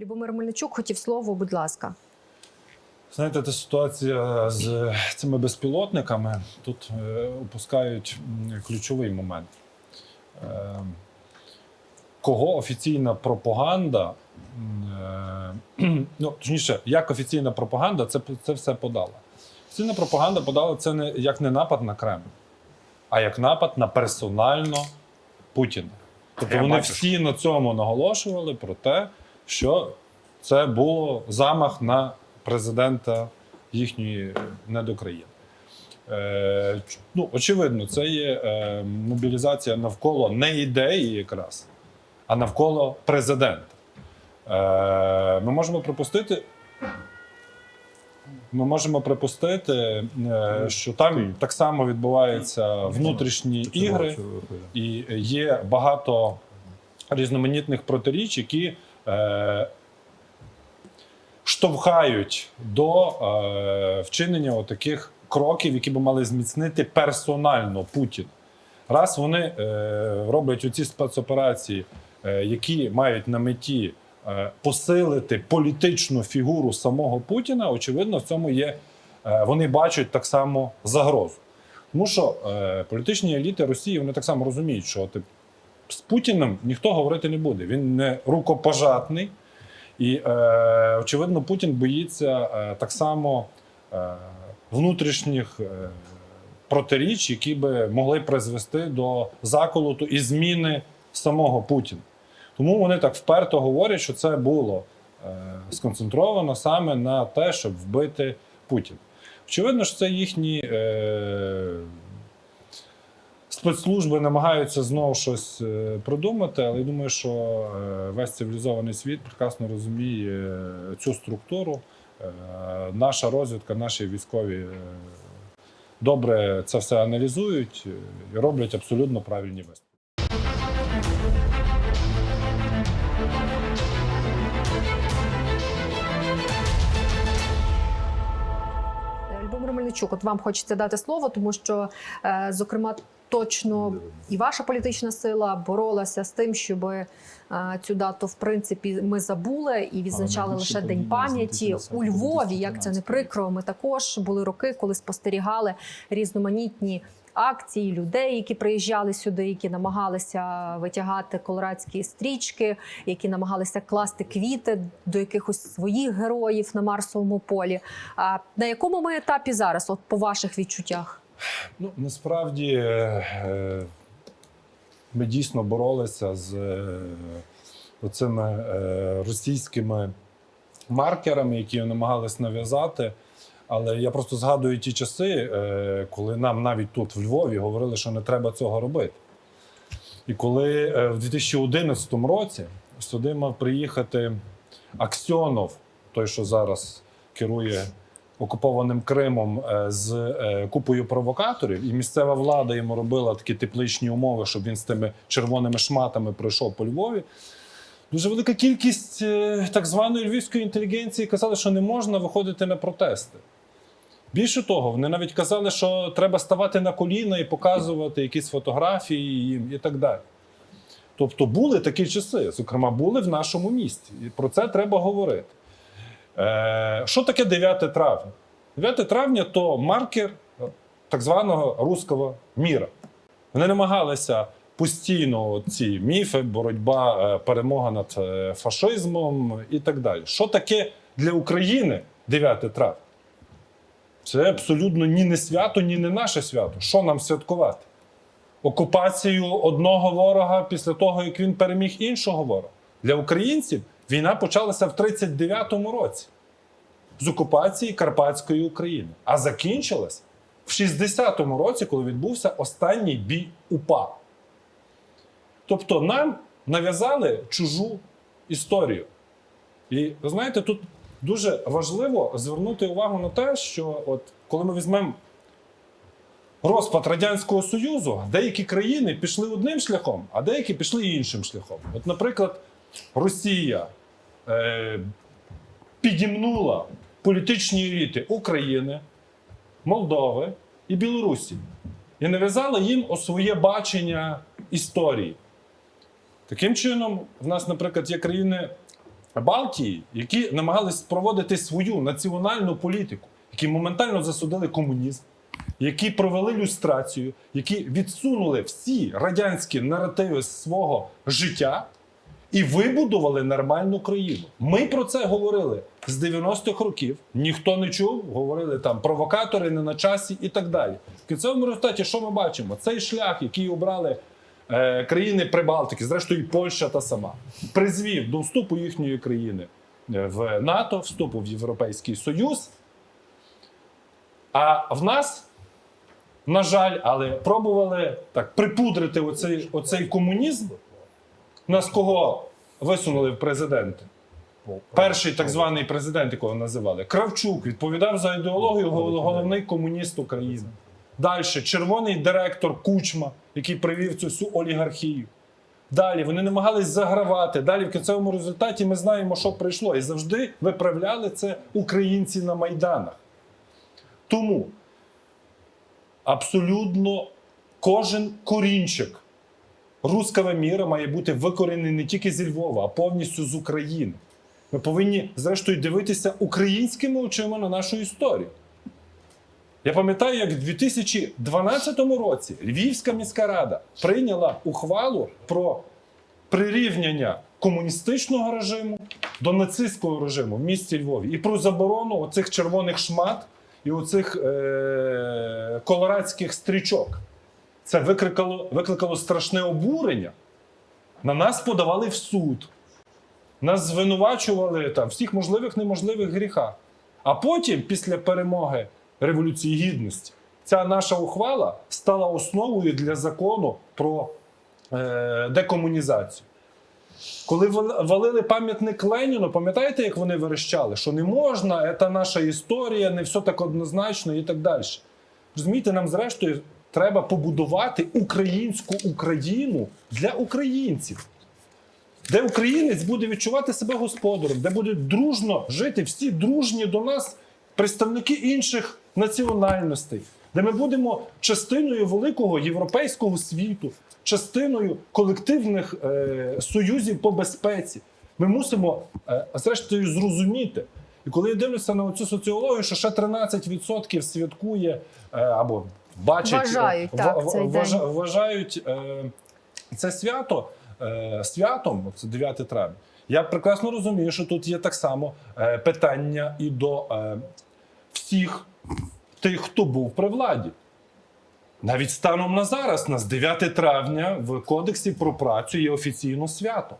Любомир Мельничук хотів слово, будь ласка. Знаєте, та ситуація з цими безпілотниками тут е, опускають ключовий момент. Е, кого офіційна пропаганда, е, ну, точніше, як офіційна пропаганда це, це все подала. Офіційна пропаганда подала це не як не напад на Кремль, а як напад на персонально Путіна. Тобто Я вони бачу, всі на цьому наголошували про те, що це було замах на президента їхньої недокраїни. Е, ну, очевидно, це є е, мобілізація навколо не ідеї якраз, а навколо президента. Е, ми можемо припустити. Ми можемо припустити, е, що там так само відбуваються внутрішні ігри, і є багато різноманітних протиріч, які е, штовхають до е, вчинення таких кроків, які би мали зміцнити персонально Путін. Раз вони е, роблять оці спецоперації, е, які мають на меті е, посилити політичну фігуру самого Путіна, очевидно, в цьому є. е, вони бачать так само загрозу. Тому що е, політичні еліти Росії вони так само розуміють, що тип, з Путіним ніхто говорити не буде. Він не рукопожатний. І, е, очевидно, Путін боїться е, так само е, внутрішніх е, протиріч, які би могли призвести до заколоту і зміни самого Путіна. Тому вони так вперто говорять, що це було е, сконцентровано саме на те, щоб вбити Путіна. Очевидно, що це їхні е, спецслужби намагаються знову щось е, придумати, але я думаю, що е, весь цивілізований світ прекрасно розуміє е, цю структуру. Наша розвідка, наші військові добре це все аналізують і роблять абсолютно правильні висновки. Мельничук, от вам хочеться дати слово, тому що, зокрема, точно і ваша політична сила боролася з тим, щоб е, цю дату, в принципі, ми забули і відзначали лише День пам'яті у Львові. Як це не прикро, ми також були роки, коли спостерігали різноманітні. Акції людей, які приїжджали сюди, які намагалися витягати колорадські стрічки, які намагалися класти квіти до якихось своїх героїв на Марсовому полі. А на якому ми етапі зараз, от по ваших відчуттях? Ну, насправді е, е, ми дійсно боролися з е, оцими російськими маркерами, які намагались нав'язати. Але я просто згадую ті часи, коли нам навіть тут в Львові говорили, що не треба цього робити. І коли в 2011 році сюди мав приїхати Аксьонов, той, що зараз керує окупованим Кримом е, з е, купою провокаторів, і місцева влада йому робила такі тепличні умови, щоб він з тими червоними шматами пройшов по Львові. Дуже велика кількість е, так званої львівської інтелігенції казали, що не можна виходити на протести. Більше того, вони навіть казали, що треба ставати на коліна і показувати якісь фотографії їм і так далі. Тобто були такі часи, зокрема, були в нашому місті. І про це треба говорити. Е, що таке 9 травня? 9 травня то маркер е, так званого руського міра. Вони намагалися постійно ці міфи, боротьба, е, перемога над фашизмом і так далі. Що таке для України 9 травня? Це абсолютно ні не свято, ні не наше свято. Що нам святкувати? Окупацію одного ворога після того, як він переміг іншого ворога. Для українців війна почалася в 39-му році з окупації Карпатської України, а закінчилась в 60-му році, коли відбувся останній бій УПА. Тобто нам нав'язали чужу історію. І ви знаєте, тут дуже важливо звернути увагу на те, що от коли ми візьмемо розпад Радянського Союзу, деякі країни пішли одним шляхом, а деякі пішли іншим шляхом. От, наприклад, Росія е, підімнула політичні еліти України, Молдови і Білорусі і нав'язала їм о своє бачення історії. Таким чином, в нас, наприклад, є країни Балтії, які намагались проводити свою національну політику, які моментально засудили комунізм, які провели люстрацію, які відсунули всі радянські наративи свого життя і вибудували нормальну країну. Ми про це говорили з 90-х років. Ніхто не чув, говорили там провокатори не на часі і так далі. В кінцевому результаті, що ми бачимо? Цей шлях, який обрали е, країни Прибалтики, зрештою, і Польща та сама, призвів до вступу їхньої країни е, в НАТО, вступу в Європейський Союз. А в нас, на жаль, але пробували так припудрити оцей, оцей комунізм. Нас кого висунули в президенти? Перший так званий президент, якого називали Кравчук, відповідав за ідеологію головний комуніст України. Далі червоний директор Кучма, який привів цю всю олігархію. Далі вони намагались загравати. Далі в кінцевому результаті ми знаємо, що прийшло. І завжди виправляли це українці на майданах. Тому абсолютно кожен корінчик руского міра має бути викорений не тільки зі Львова, а повністю з України. Ми повинні, зрештою, дивитися українськими очима на нашу історію. Я пам'ятаю, як в 2012 році Львівська міська рада прийняла ухвалу про прирівняння комуністичного режиму до нацистського режиму в місті Львові і про заборону оцих червоних шмат і оцих е- колорадських стрічок. Це викликало, викликало страшне обурення. На нас подавали в суд. Нас звинувачували там, всіх можливих неможливих гріхах. А потім, після перемоги Революції Гідності, ця наша ухвала стала основою для закону про е, декомунізацію. Коли валили пам'ятник Леніну, пам'ятаєте, як вони верещали, що не можна, це наша історія, не все так однозначно і так далі. Розумієте, нам зрештою треба побудувати українську Україну для українців, де українець буде відчувати себе господарем, де будуть дружно жити всі дружні до нас представники інших національностей, де ми будемо частиною великого європейського світу, частиною колективних е, союзів по безпеці. Ми мусимо, е, зрештою, зрозуміти. І коли я дивлюся на цю соціологію, що ще 13% святкує е, або бачать, Вважають, так, цей день. вважають е, це свято е, святом, це 9 травня. Я прекрасно розумію, що тут є так само е, питання і до е, всіх тих, хто був при владі. Навіть станом на зараз, нас 9 травня в Кодексі про працю є офіційно свято.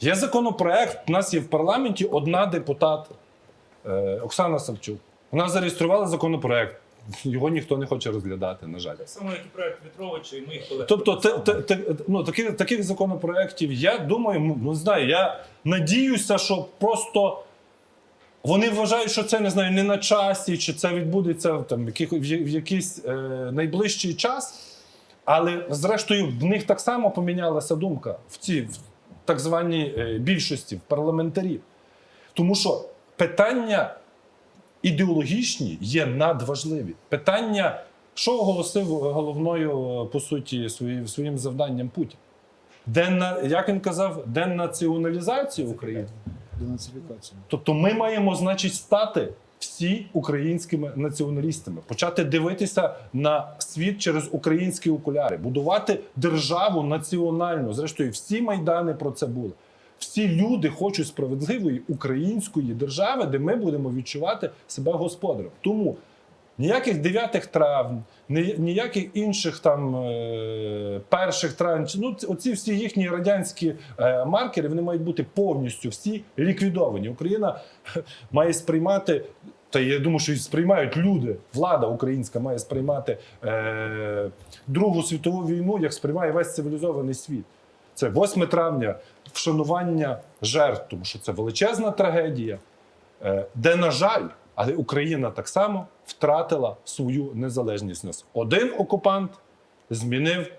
Є законопроект, у нас є в парламенті одна депутат е, Оксана Савчук. Вона зареєструвала законопроект. Його ніхто не хоче розглядати, на жаль. Так само, як і проект Вітровича і моїх колег. Тобто, те, те, те, ну, таких, таких законопроєктів, я думаю, ну, не знаю, я надіюся, що просто вони вважають, що це не знаю, не на часі, чи це відбудеться там, в, яких, в, в якийсь е, найближчий час. Але, зрештою, в них так само помінялася думка в цій в так званій е, більшості, в парламентарів. Тому що питання ідеологічні є надважливі. Питання, що оголосив головною, по суті, своїм, своїм завданням Путін? Денна, як він казав, денаціоналізація України. Денацифікація. Тобто ми маємо, значить, стати всі українськими націоналістами, почати дивитися на світ через українські окуляри, будувати державу національну. Зрештою, всі майдани про це були. Всі люди хочуть справедливої української держави, де ми будемо відчувати себе господарем. Тому ніяких 9 травень, ніяких інших там е, перших травень. Ну, оці всі їхні радянські е, маркери вони мають бути повністю всі ліквідовані. Україна має сприймати. Та я думаю, що і сприймають люди. Влада українська має сприймати е, Другу світову війну, як сприймає весь цивілізований світ. Це 8 травня, вшанування жертв, тому що це величезна трагедія, е, де, на жаль, але Україна так само втратила свою незалежність. Нас один окупант змінив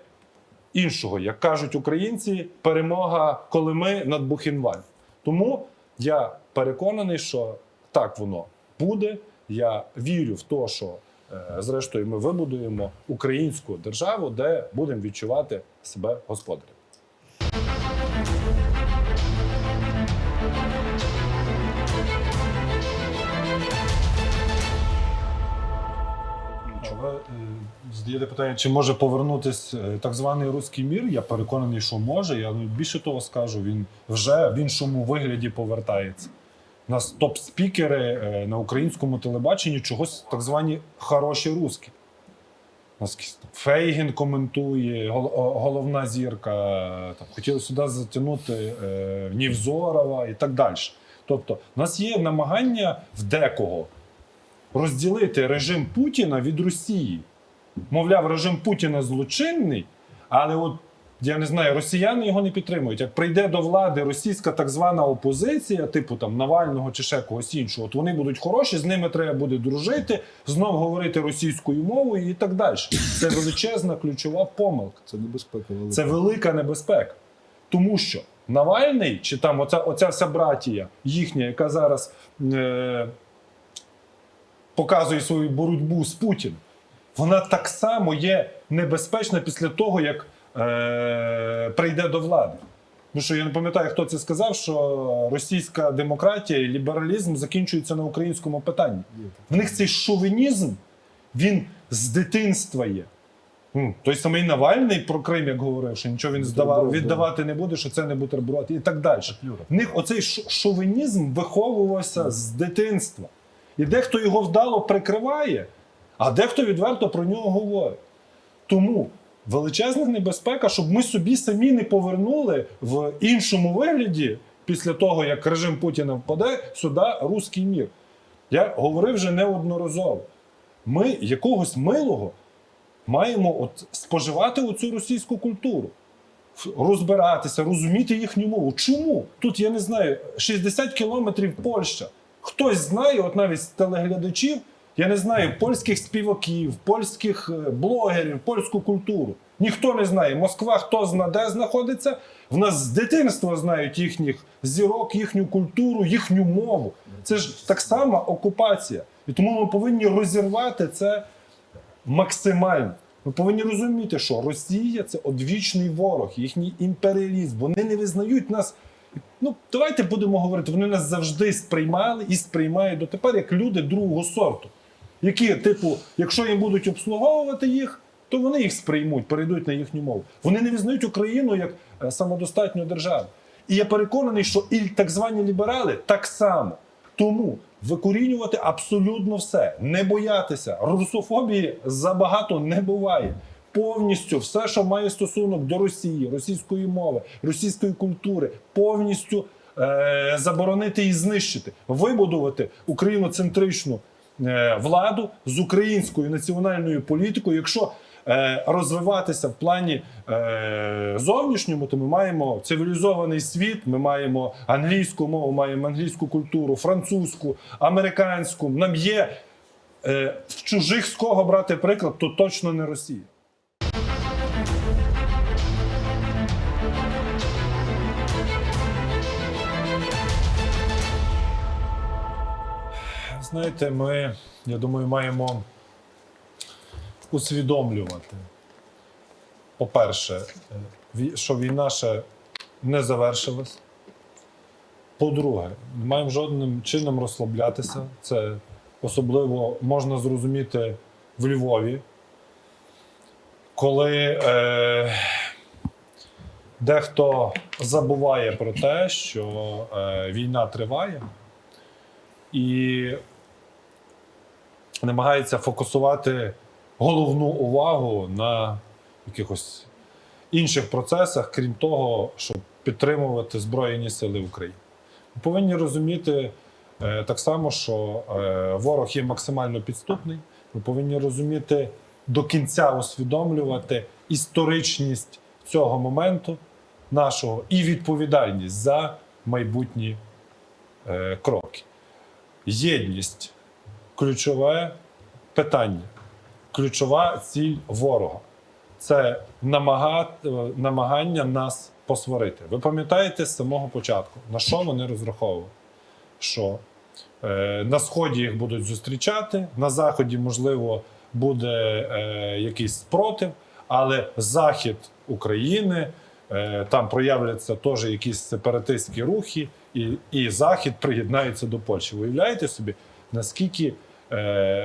іншого. Як кажуть українці, перемога Колими над Бухенваль. Тому я переконаний, що так воно буде. Я вірю в те, що е, зрештою ми вибудуємо українську державу, де будемо відчувати себе господарем. Задаєте питання, чи може повернутися е, так званий руський мір. Я переконаний, що може. Я ну, більше того скажу, він вже в іншому вигляді повертається. У нас топ-спікери е, на українському телебаченні чогось так звані хороші русські. Фейгін коментує, головна зірка. Там, хотіли сюди затягнути е, Нівзорова і так далі. Тобто, у нас є намагання в декого розділити режим Путіна від Росії. Мовляв, режим Путіна злочинний, але от я не знаю, росіяни його не підтримують. Як прийде до влади російська так звана опозиція, типу там Навального чи ще когось іншого, от вони будуть хороші, з ними треба буде дружити, знов говорити російською мовою і так далі. Це величезна ключова помилка. Це небезпека велика. Це велика небезпека. Тому що Навальний, чи там оця, оця вся братія їхня, яка зараз е, показує свою боротьбу з Путіним, вона так само є небезпечна після того, як е, прийде до влади. Ну що я не пам'ятаю, хто це сказав, що російська демократія і лібералізм закінчуються на українському питанні. В них цей шовінізм, він з дитинства є. Ну, той самий Навальний про Крим, як говорив, що нічого він здавав, віддавати не буде, що це не бутерброд і так далі. В них оцей шовінізм виховувався з дитинства. І дехто його вдало прикриває, а дехто відверто про нього говорить. Тому величезна небезпека, щоб ми собі самі не повернули в іншому вигляді, після того, як режим Путіна впаде, сюди руський мір. Я говорив вже неодноразово. Ми якогось милого маємо от споживати оцю російську культуру, розбиратися, розуміти їхню мову. Чому? Тут я не знаю, 60 кілометрів Польща. Хтось знає, от навіть з телеглядачів, я не знаю польських співаків, польських е, блогерів, польську культуру. Ніхто не знає. Москва хто зна, де знаходиться. В нас з дитинства знають їхніх зірок, їхню культуру, їхню мову. Це ж так само окупація. І тому ми повинні розірвати це максимально. Ми повинні розуміти, що Росія це одвічний ворог, їхній імперіалізм. Вони не визнають нас. Ну, давайте будемо говорити, вони нас завжди сприймали і сприймають дотепер як люди другого сорту. Які, типу, якщо їм будуть обслуговувати їх, то вони їх сприймуть, перейдуть на їхню мову. Вони не визнають Україну як е, самодостатню державу. І я переконаний, що і так звані ліберали так само. Тому викорінювати абсолютно все, не боятися. Русофобії забагато не буває. Повністю все, що має стосунок до Росії, російської мови, російської культури, повністю е- заборонити і знищити, вибудувати україноцентричну е- владу з українською національною політикою. Якщо е, розвиватися в плані е, зовнішньому, то ми маємо цивілізований світ, ми маємо англійську мову, маємо англійську культуру, французьку, американську. Нам є е, в чужих з кого брати приклад, то точно не Росія. Знаєте, ми, я думаю, маємо усвідомлювати. По-перше, е, що війна ще не завершилась. По-друге, не маємо жодним чином розслаблятися. Це особливо можна зрозуміти в Львові, коли е, дехто забуває про те, що е, війна триває, і намагається фокусувати головну увагу на якихось інших процесах, крім того, щоб підтримувати Збройні Сили України. Ми повинні розуміти е, так само, що е, ворог є максимально підступний. Ми повинні розуміти до кінця усвідомлювати історичність цього моменту нашого і відповідальність за майбутні е, кроки. Єдність ключове питання, ключова ціль ворога це намага... намагання нас посварити. Ви пам'ятаєте з самого початку, на що вони розраховували? Що е, на сході їх будуть зустрічати, на заході, можливо, буде е, якийсь спротив, але захід України. е, Там проявляться теж якісь сепаратистські рухи, і, і Захід приєднається до Польщі. Уявляєте собі, наскільки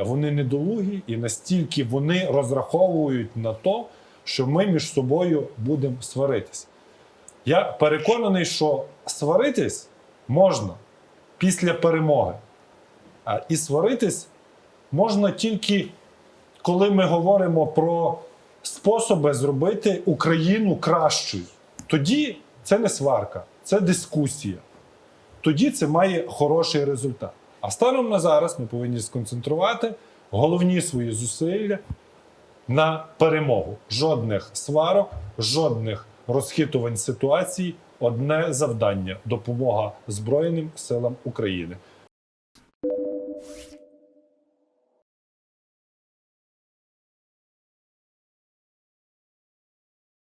вони недолугі і настільки вони розраховують на те, що ми між собою будемо сваритись. Я переконаний, що сваритись можна після перемоги. А і сваритись можна тільки коли ми говоримо про способи зробити Україну кращою. Тоді це не сварка, це дискусія. Тоді це має хороший результат. А станом на зараз ми повинні сконцентрувати головні свої зусилля на перемогу. Жодних сварок, жодних розхитувань ситуації. Одне завдання допомога Збройним силам України.